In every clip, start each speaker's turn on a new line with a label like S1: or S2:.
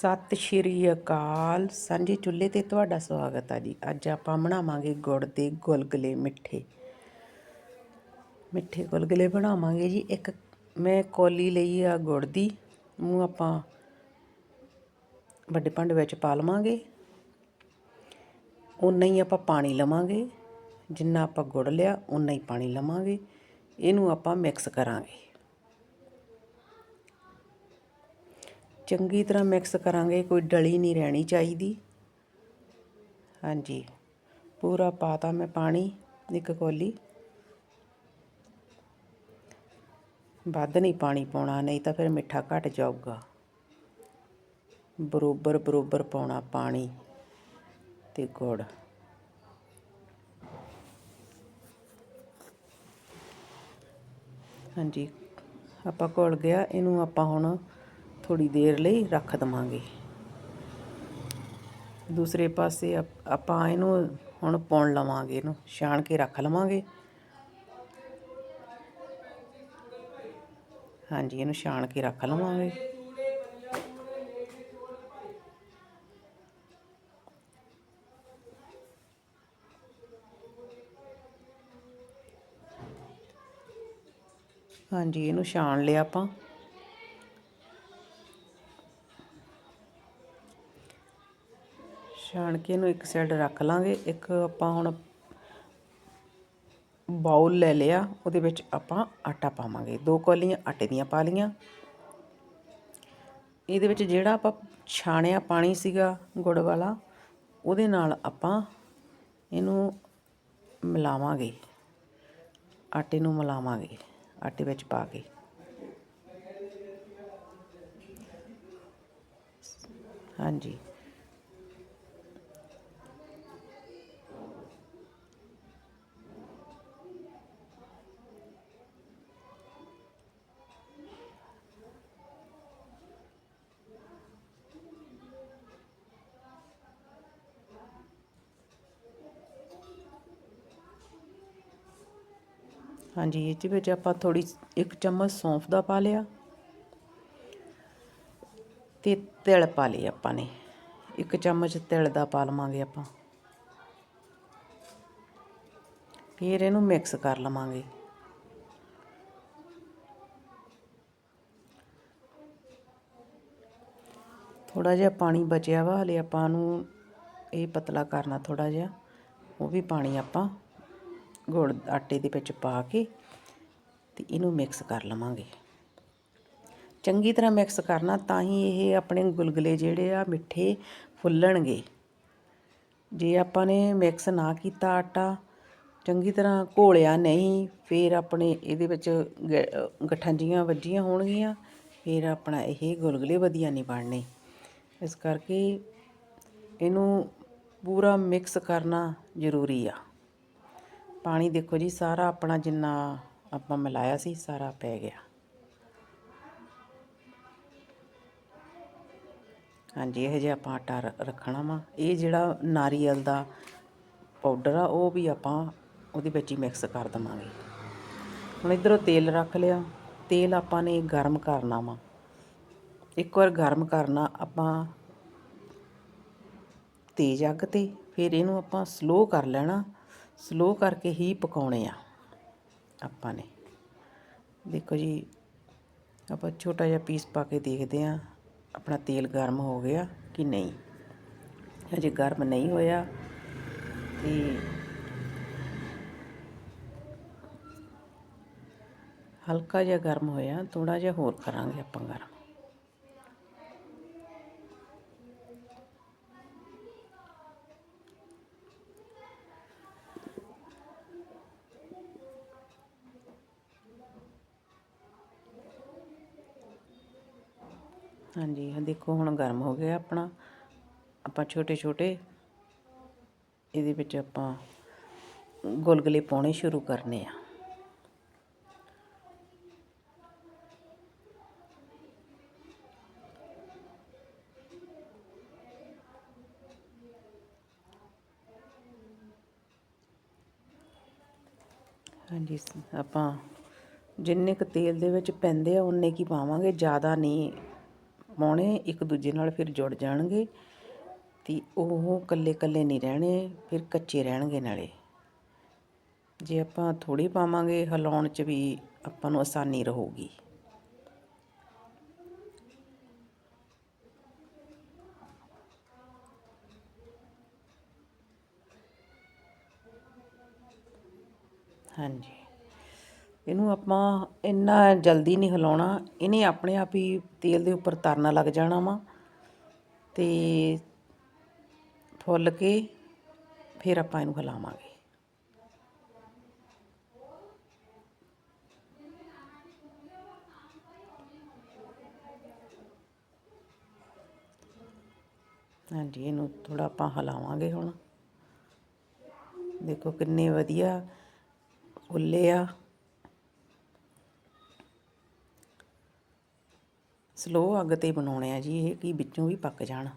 S1: ਸਤਿ ਸ਼੍ਰੀ ਅਕਾਲ। ਸਾਂਝੇ ਚੁੱਲ੍ਹੇ ਤੇ ਤੁਹਾਡਾ ਸਵਾਗਤ ਆ ਜੀ। ਅੱਜ ਆਪਾਂ ਬਣਾਵਾਂਗੇ ਗੁੜ ਦੇ ਗੁਲਗੁਲੇ ਮਿੱਠੇ। ਮਿੱਠੇ ਗੁਲਗੁਲੇ ਬਣਾਵਾਂਗੇ ਜੀ। ਇੱਕ ਮੈਂ ਕੋਲੀ ਲਈ ਆ ਗੁੜ ਦੀ। ਨੂੰ ਆਪਾਂ ਵੱਡੇ ਭਾਂਡੇ ਵਿੱਚ ਪਾ ਲਵਾਂਗੇ। ਉਨਾ ਹੀ ਆਪਾਂ ਪਾਣੀ ਲਵਾਂਗੇ। ਜਿੰਨਾ ਆਪਾਂ ਗੁੜ ਲਿਆ ਉਨਾ ਹੀ ਪਾਣੀ ਲਵਾਂਗੇ। ਇਹਨੂੰ ਆਪਾਂ ਮਿਕਸ ਕਰਾਂਗੇ। ਚੰਗੀ ਤਰ੍ਹਾਂ ਮਿਕਸ ਕਰਾਂਗੇ, ਕੋਈ ਡਲੀ ਨਹੀਂ ਰਹਿਣੀ ਚਾਹੀਦੀ। ਹਾਂਜੀ, ਪੂਰਾ ਪਾਤਾ ਮੈਂ ਪਾਣੀ, ਇੱਕ ਕੋਲੀ। ਵੱਧ ਨਹੀਂ ਪਾਣੀ ਪਾਉਣਾ, ਨਹੀਂ ਤਾਂ ਫਿਰ ਮਿੱਠਾ ਘਟ ਜਾਊਗਾ। ਬਰੋਬਰ ਬਰੋਬਰ ਪਾਉਣਾ ਪਾਣੀ ਤੇ ਗੁੜ। ਹਾਂਜੀ, ਆਪਾਂ ਘੁਲ ਗਿਆ, ਇਹਨੂੰ ਆਪਾਂ ਹੁਣ ਥੋੜੀ ਦੇਰ ਲਈ ਰੱਖ ਦਵਾਂਗੇ। ਦੂਸਰੇ ਪਾਸੇ ਆਪਾਂ ਇਹਨੂੰ ਹੁਣ ਪਾਉਣ ਲਵਾਂਗੇ, ਇਹਨੂੰ ਛਾਣ ਕੇ ਰੱਖ ਲਵਾਂਗੇ। ਹਾਂਜੀ, ਇਹਨੂੰ ਛਾਣ ਕੇ ਰੱਖ ਲਵਾਂਗੇ। ਹਾਂਜੀ, ਇਹਨੂੰ ਛਾਣ ਲਿਆ ਆਪਾਂ। ਛਾਣ ਕੇ ਇਹਨੂੰ ਇੱਕ ਸਾਈਡ ਰੱਖ ਲਾਂਗੇ। ਇੱਕ ਆਪਾਂ ਹੁਣ ਬਾਉਲ ਲੈ ਲਿਆ। ਉਹਦੇ ਵਿੱਚ ਆਪਾਂ ਆਟਾ ਪਾਵਾਂਗੇ। ਦੋ ਕੌਲੀਆਂ ਆਟੇ ਦੀਆਂ ਪਾ ਲੀਆਂ ਇਹਦੇ ਵਿੱਚ ਜਿਹੜਾ ਆਪਾਂ ਛਾਣਿਆ ਪਾਣੀ ਸੀਗਾ ਗੁੜ ਵਾਲਾ, ਉਹਦੇ ਨਾਲ ਆਪਾਂ ਇਹਨੂੰ ਮਿਲਾਵਾਂਗੇ। ਆਟੇ ਨੂੰ ਮਿਲਾਵਾਂਗੇ। ਆਟੇ ਵਿੱਚ ਪਾ ਕੇ। ਹਾਂਜੀ। ਹਾਂਜੀ, ਇਹਦੇ ਵਿੱਚ ਆਪਾਂ ਥੋੜੀ ਇੱਕ ਚਮਚ ਸੌਂਫ ਦਾ ਪਾ ਲਿਆ ਤੇ ਤਿਲ ਪਾ ਲਈ ਆਪਾਂ ਨੇ। ਇੱਕ ਚਮਚ ਤਿਲ ਦਾ ਪਾ ਲਵਾਂਗੇ ਆਪਾਂ। ਫਿਰ ਇਹਨੂੰ ਮਿਕਸ ਕਰ ਲਵਾਂਗੇ। ਥੋੜਾ ਜਿਹਾ ਪਾਣੀ ਬਚਿਆ ਵਾ, ਹਲੇ ਆਪਾਂ ਨੂੰ ਇਹ ਪਤਲਾ ਕਰਨਾ ਥੋੜਾ ਜਿਹਾ, ਉਹ ਵੀ ਪਾਣੀ ਆਪਾਂ ਗੁੜ ਆਟੇ ਦੇ ਵਿੱਚ ਪਾ ਕੇ ਤੇ ਇਹਨੂੰ ਮਿਕਸ ਕਰ ਲਵਾਂਗੇ। ਚੰਗੀ ਤਰ੍ਹਾਂ ਮਿਕਸ ਕਰਨਾ ਤਾਂ ਹੀ ਇਹ ਆਪਣੇ ਗੁਲਗੁਲੇ ਜਿਹੜੇ ਆ ਮਿੱਠੇ ਫੁੱਲਣਗੇ। ਜੇ ਆਪਾਂ ਨੇ ਮਿਕਸ ਨਾ ਕੀਤਾ ਆਟਾ, ਚੰਗੀ ਤਰ੍ਹਾਂ ਘੋਲਿਆ ਨਹੀਂ, ਫਿਰ ਆਪਣੇ ਇਹਦੇ ਵਿੱਚ ਗਠੰਜੀਆਂ ਵੱਜੀਆਂ ਹੋਣਗੀਆਂ, ਫਿਰ ਆਪਣਾ ਇਹ ਗੁਲਗੁਲੇ ਵਧੀਆ ਨਹੀਂ ਬਣਨੇ। ਇਸ ਕਰਕੇ ਇਹਨੂੰ ਪੂਰਾ ਮਿਕਸ ਕਰਨਾ ਜ਼ਰੂਰੀ ਆ। ਪਾਣੀ ਦੇਖੋ ਜੀ, ਸਾਰਾ ਆਪਣਾ ਜਿੰਨਾ ਆਪਾਂ ਮਿਲਾਇਆ ਸੀ, ਸਾਰਾ ਪੈ ਗਿਆ। ਹਾਂਜੀ, ਇਹ ਜਿਹਾ ਆਪਾਂ ਆਟਾ ਰ- ਰੱਖਣਾ ਵਾ। ਇਹ ਜਿਹੜਾ ਨਾਰੀਅਲ ਦਾ ਪਾਊਡਰ ਆ, ਉਹ ਵੀ ਆਪਾਂ ਉਹਦੇ ਵਿੱਚ ਹੀ ਮਿਕਸ ਕਰ ਦਵਾਂਗੇ। ਹੁਣ ਇਧਰੋਂ ਤੇਲ ਰੱਖ ਲਿਆ। ਤੇਲ ਆਪਾਂ ਨੇ ਗਰਮ ਕਰਨਾ ਵਾ। ਇੱਕ ਵਾਰ ਗਰਮ ਕਰਨਾ, ਆਪਾਂ ਤੇਜ਼ ਅੱਗ ਤੇ, ਫਿਰ ਇਹਨੂੰ ਆਪਾਂ ਸਲੋ ਕਰ ਲੈਣਾ। ਸਲੋ ਕਰਕੇ ਹੀ ਪਕਾਉਣੇ ਆ ਆਪਾਂ ਨੇ। ਦੇਖੋ ਜੀ, ਆਪਾਂ ਛੋਟਾ ਜਿਹਾ ਪੀਸ ਪਾ ਕੇ ਦੇਖਦੇ ਆ ਆਪਣਾ ਤੇਲ ਗਰਮ ਹੋ ਗਿਆ ਕਿ ਨਹੀਂ। ਅਜੇ ਗਰਮ ਨਹੀਂ ਹੋਇਆ ਤੇ ਹਲਕਾ ਜਿਹਾ ਗਰਮ ਹੋਇਆ ਥੋੜਾ ਜਿਹਾ ਹੋਰ ਕਰਾਂਗੇ ਆਪਾਂ ਗਰਮ। ਹਾਂਜੀ, ਹਾਂ, ਦੇਖੋ, ਹੁਣ ਗਰਮ ਹੋ ਗਿਆ ਆਪਣਾ। ਆਪਾਂ ਛੋਟੇ ਛੋਟੇ, ਇਹਦੇ ਵਿੱਚ ਆਪਾਂ ਗੁਲਗੁਲੇ ਪਾਉਣੇ ਸ਼ੁਰੂ ਕਰਨੇ ਆ। ਹਾਂਜੀ, ਆਪਾਂ ਜਿੰਨੇ ਕੁ ਤੇਲ ਦੇ ਵਿੱਚ ਪੈਂਦੇ ਆ ਉਨੇ ਕੀ ਪਾਵਾਂਗੇ? ਜ਼ਿਆਦਾ ਨਹੀਂ। ਪਾਉਣੇ, ਇੱਕ ਦੂਜੇ ਨਾਲ ਫਿਰ ਜੁੜ ਜਾਣਗੇ ਤੇ ਉਹ ਕੱਲੇ ਕੱਲੇ ਨਹੀਂ ਰਹਿਣੇ, ਫਿਰ ਕੱਚੇ ਰਹਿਣਗੇ ਨਾਲੇ। ਜੇ ਆਪਾਂ ਥੋੜੀ ਪਾਵਾਂਗੇ, ਹਿਲਾਉਣ 'ਚ ਵੀ ਆਪਾਂ ਨੂੰ ਆਸਾਨੀ ਰਹੂਗੀ। ਹਾਂਜੀ। ਇਹਨੂੰ ਆਪਾਂ ਇੰਨਾ ਜਲਦੀ ਨਹੀਂ ਹਿਲਾਉਣਾ, ਇਹਨੇ ਆਪਣੇ ਆਪ ਹੀ ਤੇਲ ਦੇ ਉੱਪਰ ਤਰਨਾ ਲੱਗ ਜਾਣਾ ਵਾ ਤੇ ਫੁੱਲ ਕੇ ਫਿਰ ਆਪਾਂ ਇਹਨੂੰ ਹਿਲਾਵਾਂਗੇ। ਹਾਂਜੀ, ਇਹਨੂੰ ਥੋੜਾ ਆਪਾਂ ਹਿਲਾਵਾਂਗੇ ਹੁਣ। ਦੇਖੋ ਕਿੰਨੇ ਵਧੀਆ ਫੁੱਲੇ ਆ। ਸਲੋ ਅੱਗ ਤੇ ਬਣਾਉਣੇ ਆ ਜੀ ਇਹ ਕਿ ਵਿੱਚੋਂ ਵੀ ਪੱਕ ਜਾਣ।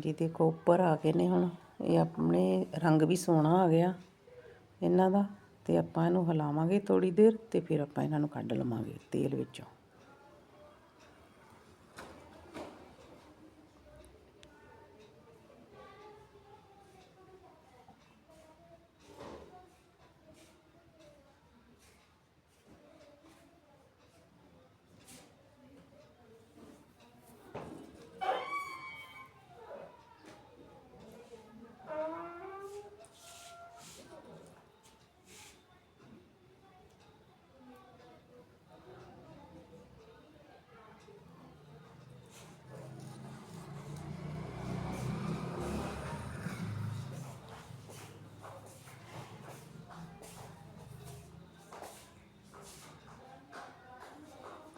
S1: ਹਾਂਜੀ, ਦੇਖੋ, ਉੱਪਰ ਆ ਗਏ ਨੇ ਹੁਣ। ਇਹ ਆਪਣੇ ਰੰਗ ਵੀ ਸੋਹਣਾ ਆ ਗਿਆ ਇਹਨਾਂ ਦਾ। ਤੇ ਆਪਾਂ ਇਹਨੂੰ ਹਿਲਾਵਾਂਗੇ ਥੋੜੀ ਦੇਰ ਤੇ ਫਿਰ ਆਪਾਂ ਇਹਨਾਂ ਨੂੰ ਕੱਢ ਲਵਾਂਗੇ ਤੇਲ ਵਿੱਚੋਂ।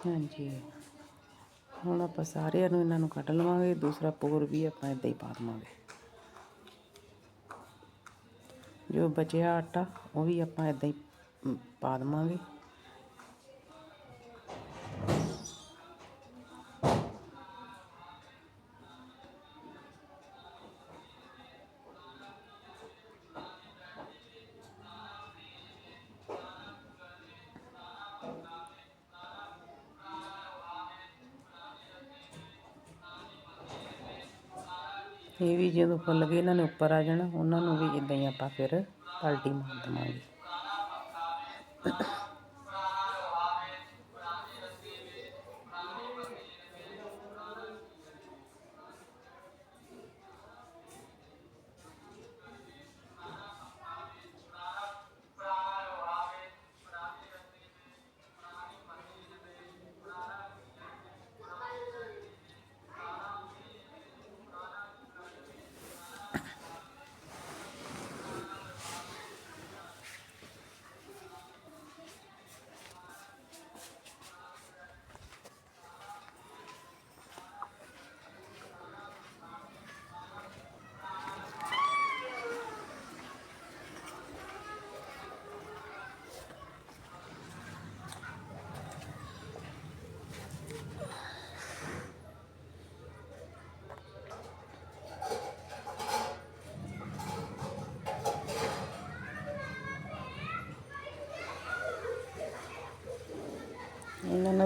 S1: ਹਾਂਜੀ। ਹੁਣ ਆਪਾਂ ਸਾਰਿਆਂ ਨੂੰ ਇਹਨਾਂ ਨੂੰ ਕੱਢ ਲਵਾਂਗੇ, ਦੂਸਰਾ ਪੋਰ ਵੀ ਆਪਾਂ ਇਦਾਂ ਹੀ ਪਾ ਦੇਵਾਂਗੇ। ਜੋ ਬਚਿਆ ਆਟਾ, ਉਹ ਵੀ ਆਪਾਂ ਇਦਾਂ ਹੀ ਪਾ ਦੇਵਾਂਗੇ। ਇਹ ਵੀ ਜਦੋਂ ਫੁੱਲ ਗਏ, ਇਹਨਾਂ ਨੇ ਉੱਪਰ ਆ ਜਾਣਾ, ਉਹਨਾਂ ਨੂੰ ਵੀ ਇਦਾਂ ਹੀ ਆਪਾਂ ਫਿਰ ਪਲਟੀ ਮਾਰ ਦੇਵਾਂਗੇ।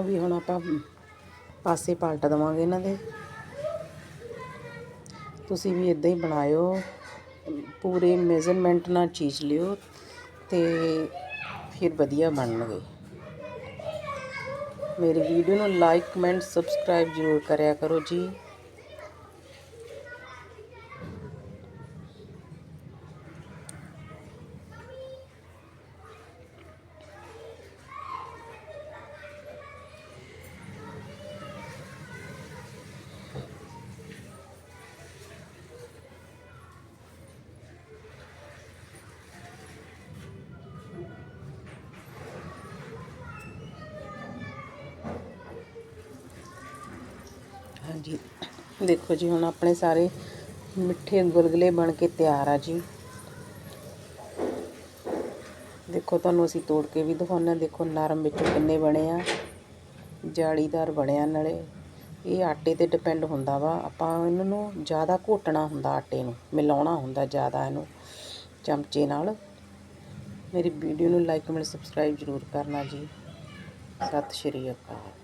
S1: ਵੀ ਹੁਣ ਆਪਾਂ ਪਾਸੇ ਪਲਟ ਦੇਵਾਂਗੇ ਇਹਨਾਂ ਦੇ। ਤੁਸੀਂ ਵੀ ਇਦਾਂ ਹੀ ਬਣਾਇਓ। ਪੂਰੇ ਮੈਜ਼ਰਮੈਂਟ ਨਾਲ ਚੀਜ਼ ਲਿਓ ਤੇ ਫਿਰ ਵਧੀਆ ਬਣਨਗੇ। ਮੇਰੀ ਵੀਡੀਓ ਨੂੰ ਲਾਈਕ ਕਮੈਂਟ ਸਬਸਕ੍ਰਾਈਬ ਜ਼ਰੂਰ ਕਰਿਆ ਕਰੋ ਜੀ। ਹਾਂਜੀ। ਦੇਖੋ ਜੀ, ਹੁਣ ਆਪਣੇ ਸਾਰੇ ਮਿੱਠੇ ਗੁਲਗੁਲੇ ਬਣ ਕੇ ਤਿਆਰ ਆ ਜੀ। ਦੇਖੋ, ਤੁਹਾਨੂੰ ਅਸੀਂ ਤੋੜ ਕੇ ਵੀ ਦਿਖਾਉਂਦੇ ਹਾਂ। ਦੇਖੋ, ਨਰਮ ਵਿੱਚੋਂ ਕਿੰਨੇ ਬਣੇ ਆ। ਜਾਲੀਦਾਰ ਬਣਿਆ ਨਾਲੇ ਇਹ ਆਟੇ ਤੇ ਡਿਪੈਂਡ ਹੁੰਦਾ ਵਾ। ਆਪਾਂ ਇਹਨਾਂ ਨੂੰ ਜ਼ਿਆਦਾ ਘੋਟਣਾ ਹੁੰਦਾ ਆਟੇ ਨੂੰ। ਮਿਲਾਉਣਾ ਹੁੰਦਾ ਜ਼ਿਆਦਾ ਇਹਨੂੰ ਚਮਚੇ ਨਾਲ। ਮੇਰੀ ਵੀਡੀਓ ਨੂੰ ਲਾਈਕ ਕਮੈਂਟ ਸਬਸਕ੍ਰਾਈਬ ਜ਼ਰੂਰ ਕਰਨਾ ਜੀ। ਸਤਿ ਸ਼੍ਰੀ ਅਕਾਲ।